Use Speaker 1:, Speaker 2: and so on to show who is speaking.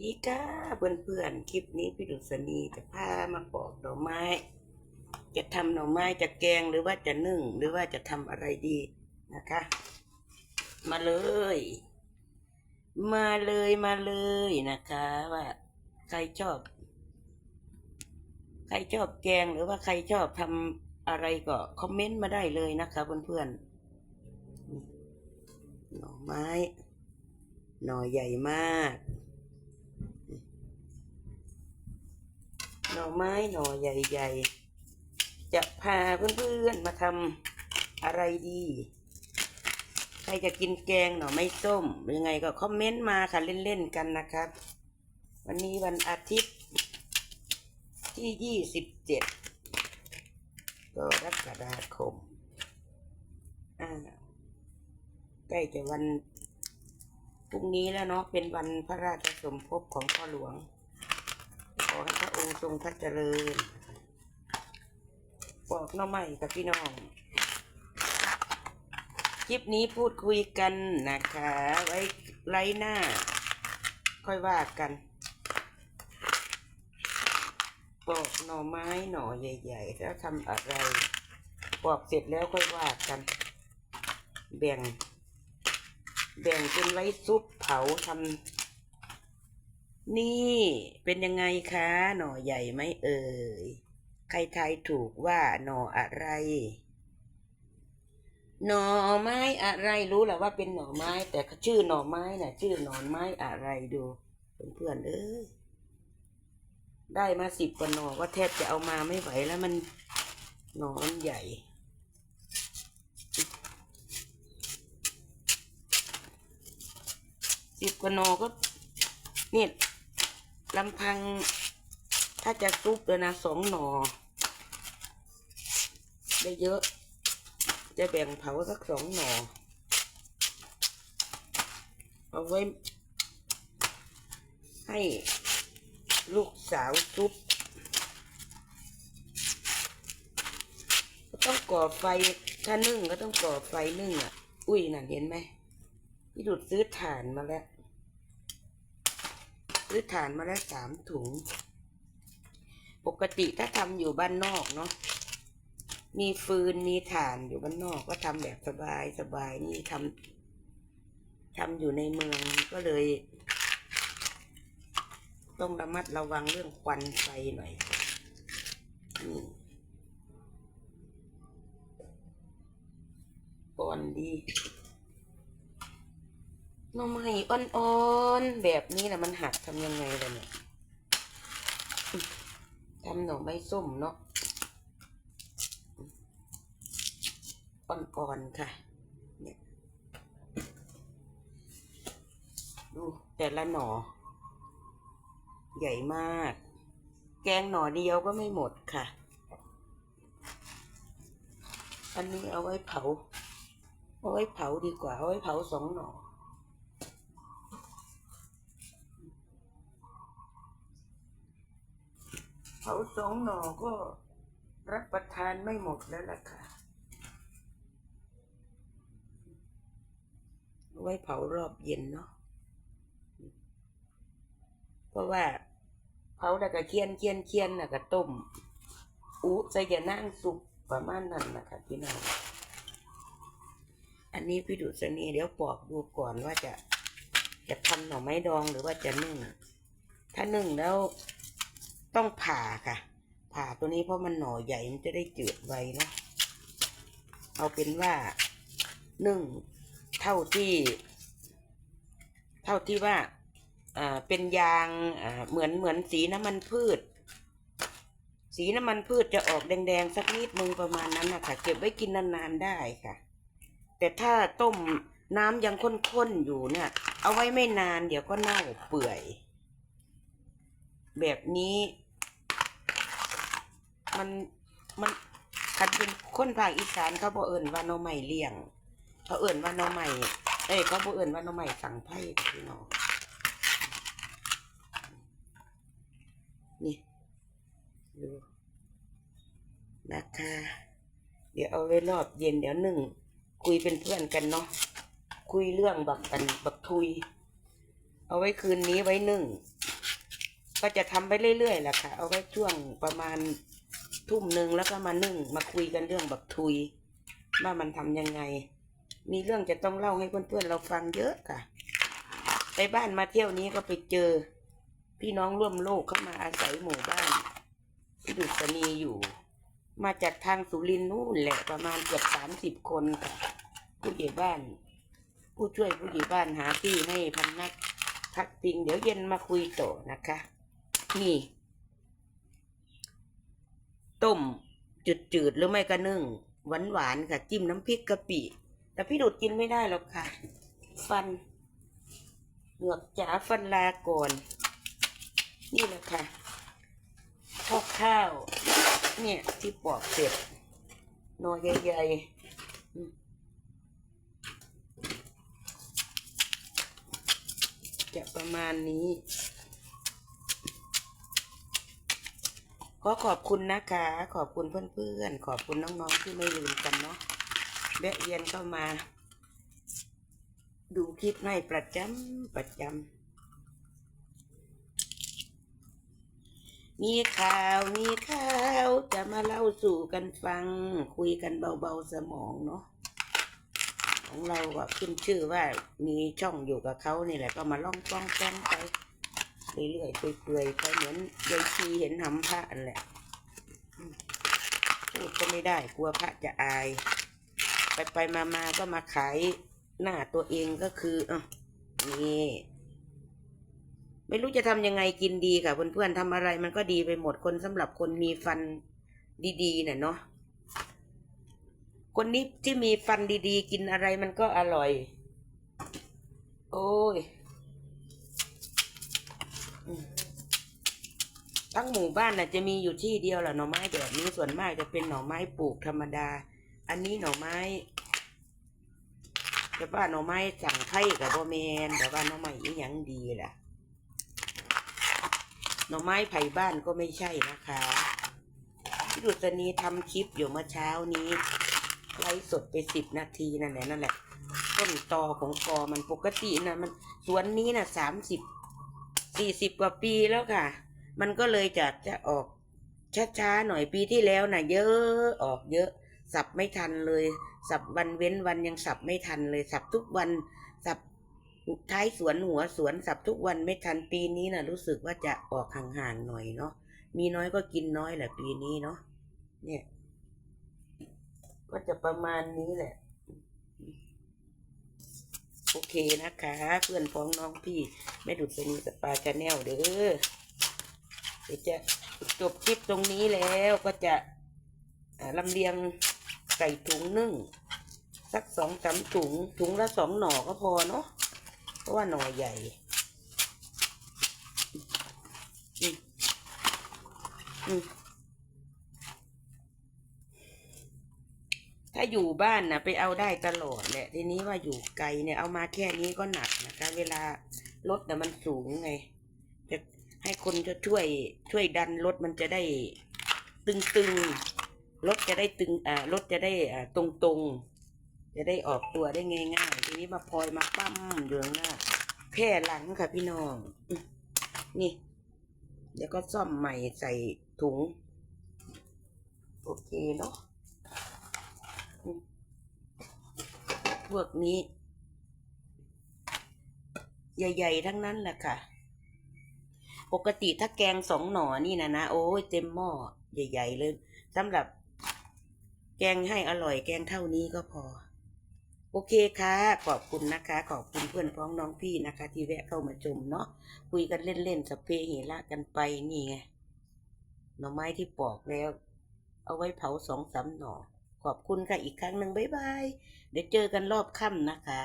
Speaker 1: ดีก้าเพื่อนเพื่อนๆ คลิปนี้พี่ดุษณีจะพามาปอกดอกไม้ จะทำหน่อไม้จะแกงหรือว่าจะนึ่ง หรือว่าจะทำอะไรดีนะคะ มาเลย มาเลยมาเลยนะคะว่า ใครชอบ ใครชอบแกงหรือว่าใครชอบทำอะไรก็คอมเมนต์มาได้เลยนะคะเพื่อนๆหน่อไม้ หน่อใหญ่มาก น่อไม้หน่อใหญ่ๆ จะพาเพื่อนๆมาทำอะไรดี ใครจะกินแกงหน่อไม้ส้มหรือไงก็คอมเมนต์มาค่ะเล่นๆกันนะครับ วันนี้วันอาทิตย์ที่ยี่สิบเจ็ดกรกฎาคมอ่าใกล้จะวันพรุ่งนี้แล้วเนาะเป็นวันพระราชสมภพของพ่อหลวง ให้พระองค์ทรงพระเจริญบอกหน้อใหม่กับพี่น้อง คลิปนี้พูดคุยกันนะคะ ไว้ไลหน้า ค่อยว่ากันปอกหน่อไม้หน่อใหญ่ ๆ แล้วทำอะไรปอกเสร็จแล้วค่อยว่ากัน แบ่ง แบ่งเป็นไว้ซุปเผาทำ นี่เป็นยังไงคะ หน่อใหญ่ไหมเอ่ย ใครทายถูกว่าหน่ออะไร หน่อไม้อะไรรู้แหละว่าเป็นหน่อไม้ แต่ชื่อหน่อไม้น่ะ ชื่อหน่อไม้อะไรดูเพื่อนๆเอ้ยได้มาสิบกว่าหน่อว่าแทบจะเอามาไม่ไหวแล้วมันหน่อมันใหญ่ สิบกว่าหน่อก็เนี่ย ลำพัง ถ้าจะซุปเลยนะสองหน่อได้เยอะ จะแบ่งเผาสักสองหน่อเอาไว้ ให้ลูกสาวซุปก็ต้องก่อไฟถ้านึ่งก็ต้องก่อไฟนึ่งอะ อุ้ยนั่นเห็นไหมพี่ดุดซื้อถ่านมาแล้ว ซื้อถ่านมาแล้วสามถุง ปกติถ้าทำอยู่บ้านนอกเนาะมีฟืนมีถ่านอยู่บ้านนอกก็ทำแบบสบายสบายนี่ทำทำอยู่ในเมืองก็เลย ต้องระมัดระวังเรื่องควันไฟหน่อยนี่อ่อนดี หน่อไม้อ่อนๆ แบบนี้นะมันหักทำยังไงล่ะเนี่ยทำหน่อไม้ส้มเนาะอ่อนๆ ค่ะเนี่ยดูแต่ละหน่อ ใหญ่มาก แกงหน่อเดียวก็ไม่หมดค่ะ อันนี้เอาไว้เผา เอาไว้เผาดีกว่า เอาไว้เผาสองหน่อ เผาสองหน่อก็รับประทานไม่หมดแล้วล่ะค่ะ ไว้เผารอบเย็นเนาะ เพราะว่าเผาแล้วก็เคียนเคียนเคียนแล้วก็ต้มอุใส่ยานั่งสุกประมาณนั้นนะคะพี่น้อง อันนี้พี่ดุษณีเดี๋ยวปอกดูก่อนว่าจะจะทำหน่อไม้ดองหรือว่าจะนึ่ง ถ้านึ่งแล้ว ต้องผ่าค่ะ ผ่าตัวนี้เพราะมันหน่อใหญ่มันจะได้จืดไวนะเอาเป็นว่านึ่งเท่าที่ เท่าที่ว่าอ่าเป็นยางอ่าเหมือนเหมือนสีน้ำมันพืช สีน้ำมันพืชจะออกแดงๆสักนิดนึงประมาณนั้นนะคะเก็บไว้กินนานๆได้ค่ะ แต่ถ้าต้มน้ำยังข้นๆอยู่เนี่ย เอาไว้ไม่นานเดี๋ยวก็เน่าเปื่อย แบบนี้ มันมันคันเป็นคนภาคอีสานเขาบอกเอิ่นว่าหน่อไม้เลี้ยง เขาเอิ่นว่าหน่อไม้เอ้ยเขาบอกเอิ่นว่าหน่อไม้สังไพ่พี่น้องนี่ดูนะคะ เดี๋ยวเอาไว้รอบเย็นเดี๋ยวหนึ่ง คุยเป็นเพื่อนกันเนาะคุยเรื่องบักกันบักทุย เอาไว้คืนนี้ไว้หนึ่ง ก็จะทำไปเรื่อยๆแหละค่ะ เอาไว้ช่วงประมาณ ทุ่มหนึ่งแล้วก็มานึ่งมาคุยกันเรื่องแบบทุย ว่ามันทำยังไง มีเรื่องจะต้องเล่าให้เพื่อนๆเราฟังเยอะค่ะ ไปบ้านมาเที่ยวนี้ก็ไปเจอ พี่น้องร่วมโลกเข้ามาอาศัยหมู่บ้านที่ดุษณีอยู่ มาจากทางสุรินทร์นู่นแหละประมาณเกือบสามสิบคนค่ะผู้ใหญ่บ้าน ผู้ช่วยผู้ใหญ่บ้านหาที่ให้พำนักพักพิงเดี๋ยวเย็นมาคุยต่อนะคะ นี่ ต้มจืดๆหรือไม่ก็นึ่งหวานๆค่ะจิ้มน้ำพริกกะปิ แต่พี่ดุดกินไม่ได้หรอกค่ะ ฟันเหงือกจ๋าฟันลาก่อนนี่แหละค่ะข้าวข้าว เนี่ยที่ปอกเสร็จนอใหญ่ๆอืมจะประมาณนี้ ขอขอบคุณนะคะ ขอบคุณเพื่อนๆ ขอบคุณน้องๆที่ไม่ลืมกันเนาะแวะเวียนเข้ามา ดูคลิปให้ประจำประจำมีข่าวมีข่าวจะมาเล่าสู่กันฟัง คุยกันเบาๆสมองเนาะของเราก็ขึ้นชื่อว่ามีช่องอยู่กับเขานี่แหละก็มาล่องป้องแป้งไป เรื่อยๆเปื่อยๆไปเหมือนยายชีเห็นหำพระอันแหละพูดก็ไม่ได้กลัวพระจะอาย ไปไปมามาก็มาขายหน้าตัวเองก็คืออะนี่ไม่รู้จะทำยังไงกินดีค่ะเพื่อนๆทำอะไรมันก็ดีไปหมดคนสำหรับคนมีฟันดีๆน่ะเนาะคนนี้ที่มีฟันดีๆ กินอะไรมันก็อร่อย โอ้ย ทั้งหมู่บ้านน่ะจะมีอยู่ที่เดียวแหละหน่อไม้แบบนี้ส่วนมากจะเป็นหน่อไม้ปลูกธรรมดา อันนี้หน่อไม้แต่ว่าหน่อไม้สั่งไข่กับโบแมนแต่ว่าหน่อไม้อีหยังดีล่ะ หน่อไม้ไผ่บ้านก็ไม่ใช่นะคะพี่ดุษณีทำคลิปอยู่เมื่อเช้านี้ไลฟ์สดไปสิบนาทีนั่นแหละนั่นแหละต้นตอของกอมันปกตินะมันสวนนี้นะสามสิบสี่สิบกว่าปีแล้วค่ะ มันก็เลยจะจะออกช้าๆหน่อยปีที่แล้วน่ะ เยอะออกเยอะ สับไม่ทันเลย สับวันเว้นวันยังสับไม่ทันเลย สับทุกวันสับท้ายสวนหัวสวนสับทุกวันไม่ทันปีนี้น่ะ รู้สึกว่าจะออกห่างๆหน่อยเนาะมีน้อยก็กินน้อยแหละปีนี้เนาะเนี่ย ก็จะประมาณนี้แหละ โอเคนะคะ เพื่อนพ้องน้องพี่แม่ดุษณีสปาชาแนลเด้อ เดี๋ยวจะจบคลิปตรงนี้แล้วก็จะลำเลียงใส่ถุงนึ่ง สักสองสามถุง ถุงละสองหน่อก็พอเนาะเพราะว่าหน่อใหญ่ถ้าอยู่บ้านนะไปเอาได้ตลอดแหละ ทีนี้ว่าอยู่ไกลเนี่ยเอามาแค่นี้ก็หนักนะคะ เวลารถน่ะมันสูงไงจะ ให้คนจะช่วยช่วยดันรถมันจะได้ตึงๆรถจะได้ตึงอ่ารถจะได้อ่าตรงๆ จะได้ออกตัวได้ง่ายๆ ทีนี้มาพลอยมาปั้มอยู่ข้างหน้าแค่หลังค่ะพี่น้อง นี่ เดี๋ยวก็ซ่อมใหม่ใส่ถุง โอเคเนาะพวกนี้ ใหญ่ ๆ ทั้งนั้นแหละค่ะ ปกติถ้าแกงสองหน่อนี่นะนะโอ้ยเต็มหม้อใหญ่ ๆ เลยสำหรับ แกงให้อร่อยแกงเท่านี้ก็พอ โอเคค่ะ ขอบคุณนะคะ ขอบคุณเพื่อนพ้องน้องพี่นะคะ ที่แวะเข้ามาชมเนาะคุยกันเล่นๆสพเพเหระกันไปนี่ไงหน่อไม้ที่ปอกแล้ว เอาไว้เผาสองสามหน่อขอบคุณค่ะอีกครั้งหนึ่งบ๊ายบาย เดี๋ยวเจอกันรอบค่ำนะคะ